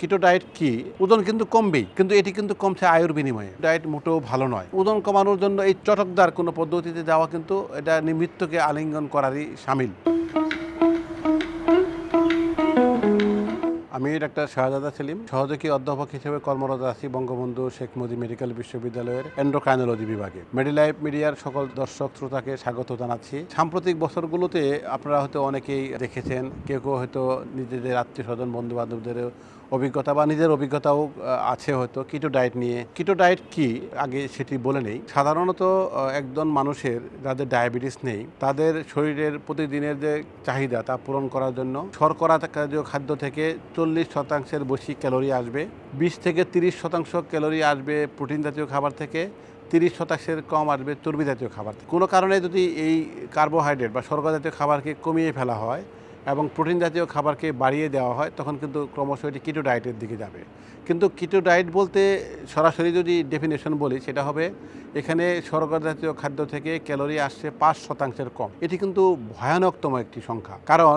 কিটো ডায়েট কি? ওজন কিন্তু কমবেই, কিন্তু এটি কিন্তু কমছে আয়ুর বিনিময়ে। ডায়েট মোটেও ভালো নয়। ওজন কমানোর জন্য এই চটকদার কোনো পদ্ধতিতে যাওয়া কিন্তু এটা নিমিত্তকে আলিঙ্গন করারই সামিল। আমি ডাক্তার শাহজাদা সেলিম, সহযোগী অধ্যাপক হিসেবে কর্মরত আছি বঙ্গবন্ধু শেখ মুজিব মেডিকেল বিশ্ববিদ্যালয়ের এন্ডোক্রাইনোলজি বিভাগে। মেডিলাইফ মিডিয়ার সকল দর্শক শ্রোতাকে স্বাগত জানাচ্ছি। সাম্প্রতিক বছরগুলোতে আপনারা হয়তো অনেকেই দেখেছেন, কেউ কেউ হয়তো নিজেদের আত্মীয় স্বজন বন্ধু বান্ধবদের অভিজ্ঞতা বা নিজের অভিজ্ঞতাও আছে হয়তো। কিটো ডায়েট নিয়ে। কিটো ডায়েট কি? আগে সেটি বলে নেই। সাধারণত একজন মানুষের যাদের ডায়াবেটিস নেই, তাদের শরীরের প্রতিদিনের যে চাহিদা তা পূরণ করার জন্য শর্করা জাতীয় খাদ্য থেকে চল্লিশ শতাংশের বেশি ক্যালোরি আসবে, বিশ থেকে তিরিশ শতাংশ ক্যালোরি আসবে প্রোটিন জাতীয় খাবার থেকে, তিরিশ শতাংশের কম আসবে চর্বি জাতীয় খাবার। কোনো কারণে যদি এই কার্বোহাইড্রেট বা শর্করা জাতীয় খাবারকে কমিয়ে ফেলা হয় এবং প্রোটিন জাতীয় খাবারকে বাড়িয়ে দেওয়া হয়, তখন কিন্তু ক্রমশ এটি কিটো ডায়েটের দিকে যাবে। কিন্তু কিটো ডায়েট বলতে সরাসরি যদি ডেফিনেশন বলি, সেটা হবে এখানে শর্করা জাতীয় খাদ্য থেকে ক্যালোরি আসছে পাঁচ শতাংশের কম। এটি কিন্তু ভয়ানকতম একটি সংখ্যা। কারণ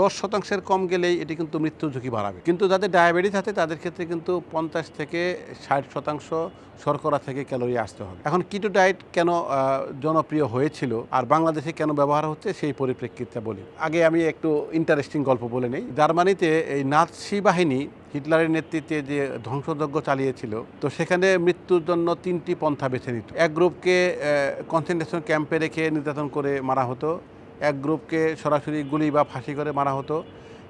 দশ শতাংশের কম গেলেই এটি কিন্তু মৃত্যু ঝুঁকি বাড়াবে। কিন্তু যাদের ডায়াবেটিস আছে, তাদের ক্ষেত্রে কিন্তু পঞ্চাশ থেকে ষাট শতাংশ শর্করা থেকে ক্যালোরি আসতে হবে। এখন কিটো ডায়েট কেন জনপ্রিয় হয়েছিল আর বাংলাদেশে কেন ব্যবহার হচ্ছে, সেই পরিপ্রেক্ষিতে বলি। আগে আমি একটু ইন্টারেস্টিং গল্প বলে নেই। জার্মানিতে এই নাৎসি বাহিনী হিটলারের নেতৃত্বে যে ধ্বংসযজ্ঞ চালিয়েছিল, তো সেখানে মৃত্যুর জন্য তিনটি পন্থা বেছে নিত। এক গ্রুপকে কনসেন্ট্রেশন ক্যাম্পে রেখে নির্যাতন করে মারা হতো, এক গ্রুপকে সরাসরি গুলি বা ফাঁসি করে মারা হতো।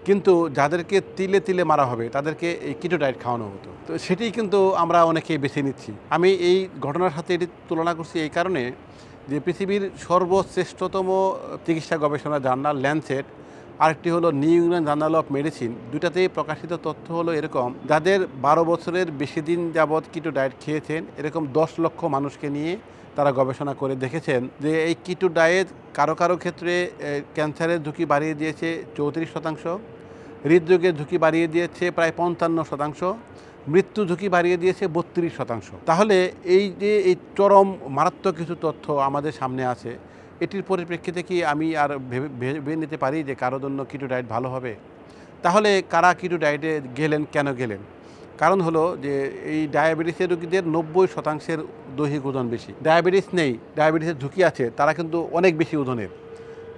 কিন্তু যাদেরকে তিলে তিলে মারা হবে, তাদেরকে এই কিটো ডায়েট খাওয়ানো হতো। তো সেটি কিন্তু আমরা অনেকেই বেছে নিচ্ছি। আমি এই ঘটনার সাথে এটি তুলনা করছি এই কারণে যে পৃথিবীর সর্বশ্রেষ্ঠতম চিকিৎসা গবেষণা জার্নাল ল্যান্ডসেট আরেকটি হলো New England Journal of Medicine দুটাতেই প্রকাশিত তথ্য হলো এরকম। যাদের বারো বছরের বেশি দিন যাবৎ কিটো ডায়েট খেয়েছেন, এরকম দশ লক্ষ মানুষকে নিয়ে তারা গবেষণা করে দেখেছেন যে এই কিটো ডায়েট কারও কারও ক্ষেত্রে ক্যান্সারের ঝুঁকি বাড়িয়ে দিয়েছে চৌত্রিশ শতাংশ, হৃদরোগের ঝুঁকি বাড়িয়ে দিয়েছে প্রায় পঞ্চান্ন শতাংশ, মৃত্যু ঝুঁকি বাড়িয়ে দিয়েছে বত্রিশ শতাংশ। তাহলে এই যে এই চরম মারাত্মক কিছু তথ্য আমাদের সামনে আছে এটির পরিপ্রেক্ষিতে কি আমি আর ভেবে নিতে পারি যে কারোর জন্য কিটো ডায়েট ভালো হবে? তাহলে কারা কিটো ডায়েটে গেলেন, কেন গেলেন? কারণ হলো যে এই ডায়াবেটিসের রোগীদের নব্বই শতাংশের দৈহিক ওজন বেশি। ডায়াবেটিস নেই, ডায়াবেটিসের ঝুঁকি আছে, তারা কিন্তু অনেক বেশি ওজনের।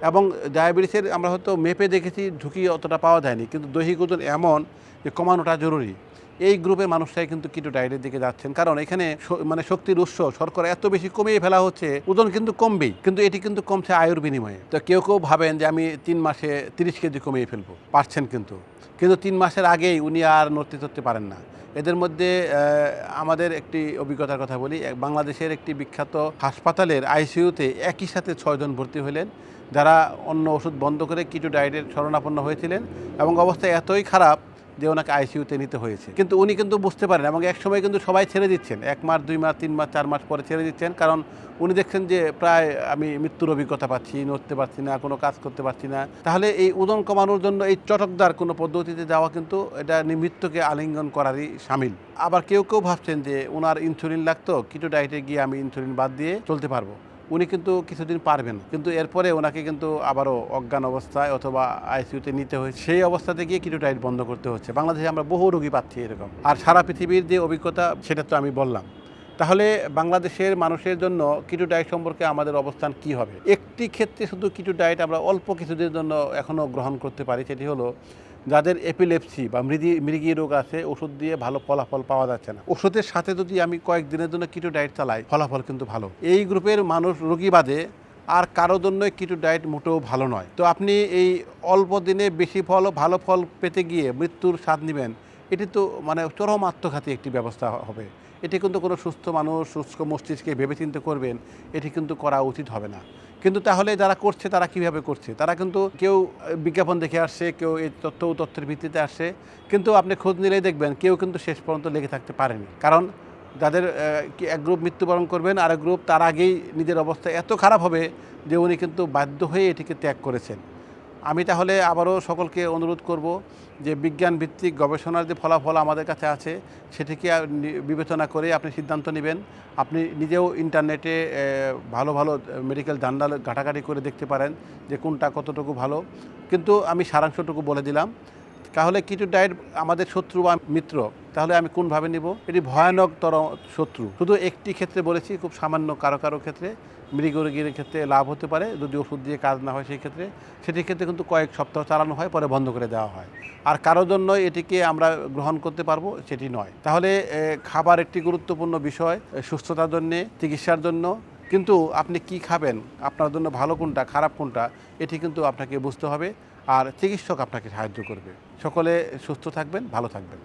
এবং ডায়াবেটিসের আমরা হয়তো মেপে দেখেছি, ঝুঁকি অতটা পাওয়া যায়নি। কিন্তু দৈহিক ওজন এমন যে কমানোটা জরুরি। এই গ্রুপের মানুষরাই কিন্তু কিটো ডায়েটের দিকে যাচ্ছেন। কারণ এখানে মানে শক্তির উৎস শর্করা এত বেশি কমিয়ে ফেলা হচ্ছে, ওজন কিন্তু কমবেই। কিন্তু এটি কিন্তু কমছে আয়ুর বিনিময়ে। তো কেউ কেউ ভাবেন যে আমি তিন মাসে তিরিশ কেজি কমিয়ে ফেলব, পারছেন কিন্তু। কিন্তু তিন মাসের আগেই উনি আর নড়তে চড়তে পারেন না। এদের মধ্যে আমাদের একটি অভিজ্ঞতার কথা বলি বাংলাদেশের একটি বিখ্যাত হাসপাতালের আইসিইউতে একই সাথে ছয়জন ভর্তি হলেন, যারা অন্য ওষুধ বন্ধ করে কিছু ডায়েটের শরণাপন্ন হয়েছিলেন এবং অবস্থা এতই খারাপ যে ওনাকে আইসিইউতে নিতে হয়েছে। কিন্তু উনি কিন্তু বুঝতে পারেন এবং এক সময় কিন্তু সবাই ছেড়ে দিচ্ছেন। এক মাস, দুই মাস, তিন মাস, চার মাস পরে ছেড়ে দিচ্ছেন। কারণ উনি দেখছেন যে প্রায় আমি মৃত্যুর অভিজ্ঞতা পাচ্ছি, নড়তে পারছি না, কোনো কাজ করতে পারছি না। তাহলে এই ওজন কমানোর জন্য এই চটকদার কোনো পদ্ধতিতে যাওয়া কিন্তু এটা নিমিত্তকে আলিঙ্গন করারই সামিল। আবার কেউ কেউ ভাবছেন যে ওনার ইনসুলিন লাগতো কিটো ডায়েটে গিয়ে আমি ইনসুলিন বাদ দিয়ে চলতে পারব। উনি কিন্তু কিছুদিন পারবেন। কিন্তু এরপরে ওনাকে কিন্তু আবারও অজ্ঞান অবস্থায় অথবা আইসিইউতে নিতে হয়েছে। সেই অবস্থাতে গিয়ে কিটো ডায়েট বন্ধ করতে হচ্ছে। বাংলাদেশে আমরা বহু রোগী পাচ্ছি এরকম। আর সারা পৃথিবীর যে অভিজ্ঞতা, সেটা তো আমি বললাম। তাহলে বাংলাদেশের মানুষের জন্য কিটো ডায়েট সম্পর্কে আমাদের অবস্থান কি হবে? একটি ক্ষেত্রে শুধু কিটো ডায়েট আমরা অল্প কিছুদিনের জন্য এখনও গ্রহণ করতে পারি, সেটি হলো যাদের এপিলেপসি বা মৃদি মৃগী রোগ আছে, ওষুধ দিয়ে ভালো ফলাফল পাওয়া যাচ্ছে না। ওষুধের সাথে যদি আমি কয়েকদিনের জন্য কিটো ডায়েট চালাই, ফলাফল কিন্তু ভালো। এই গ্রুপের মানুষ রোগী বাদে আর কারোর জন্য কিটো ডায়েট মোটেও ভালো নয়। তো আপনি এই অল্প দিনে বেশি ফল, ভালো ফল পেতে গিয়ে মৃত্যুর স্বাদ নেবেন। এটি তো মানে চরম আত্মঘাতী একটি ব্যবস্থা হবে। এটি কিন্তু কোনো সুস্থ মানুষ সুস্থ মস্তিষ্কে ভেবেচিন্তে করবেন, এটি কিন্তু করা উচিত হবে না। কিন্তু তাহলে যারা করছে, তারা কীভাবে করছে? তারা কিন্তু কেউ বিজ্ঞাপন দেখে আসছে, কেউ এই তথ্য ও তথ্যের ভিত্তিতে আসছে, কিন্তু আপনি খোঁজ নিলেই দেখবেন কেউ কিন্তু শেষ পর্যন্ত লেগে থাকতে পারেনি। কারণ যাদের এক গ্রুপ মৃত্যুবরণ করবেন আর এক গ্রুপ তার আগেই নিজের অবস্থা এত খারাপ হবে যে উনি কিন্তু বাধ্য হয়ে এটিকে ত্যাগ করেছেন। আমি তাহলে আবারও সকলকে অনুরোধ করব যে বিজ্ঞান ভিত্তিক গবেষণার যে ফলাফল আমাদের কাছে আছে, সেটিকে বিবেচনা করে আপনি সিদ্ধান্ত নেবেন। আপনি নিজেও ইন্টারনেটে ভালো ভালো মেডিকেল জার্নাল ঘাটাঘাটি করে দেখতে পারেন যে কোনটা কতটুকু ভালো। কিন্তু আমি সারাংশটুকু বলে দিলাম। তাহলে কিছু ডায়েট আমাদের শত্রু বা মিত্র, তাহলে আমি কোনভাবে নিব? এটি ভয়ানকতর শত্রু। শুধু একটি ক্ষেত্রে বলেছি, খুব সামান্য কারও কারও ক্ষেত্রে মৃগরোগীর ক্ষেত্রে লাভ হতে পারে, যদি ওষুধ দিয়ে কাজ না হয় সেই ক্ষেত্রে। সেটির ক্ষেত্রে কিন্তু কয়েক সপ্তাহ চালানো হয়, পরে বন্ধ করে দেওয়া হয়। আর কারও জন্য এটিকে আমরা গ্রহণ করতে পারব, সেটি নয়। তাহলে খাবার একটি গুরুত্বপূর্ণ বিষয় সুস্থতার জন্যে, চিকিৎসার জন্য। কিন্তু আপনি কি খাবেন? আপনার জন্য ভালো কোনটা, খারাপ কোনটা? এটি কিন্তু আপনাকে বুঝতে হবে। আর চিকিৎসক আপনাকে সাহায্য করবে। সকলে সুস্থ থাকবেন ভালো থাকবেন।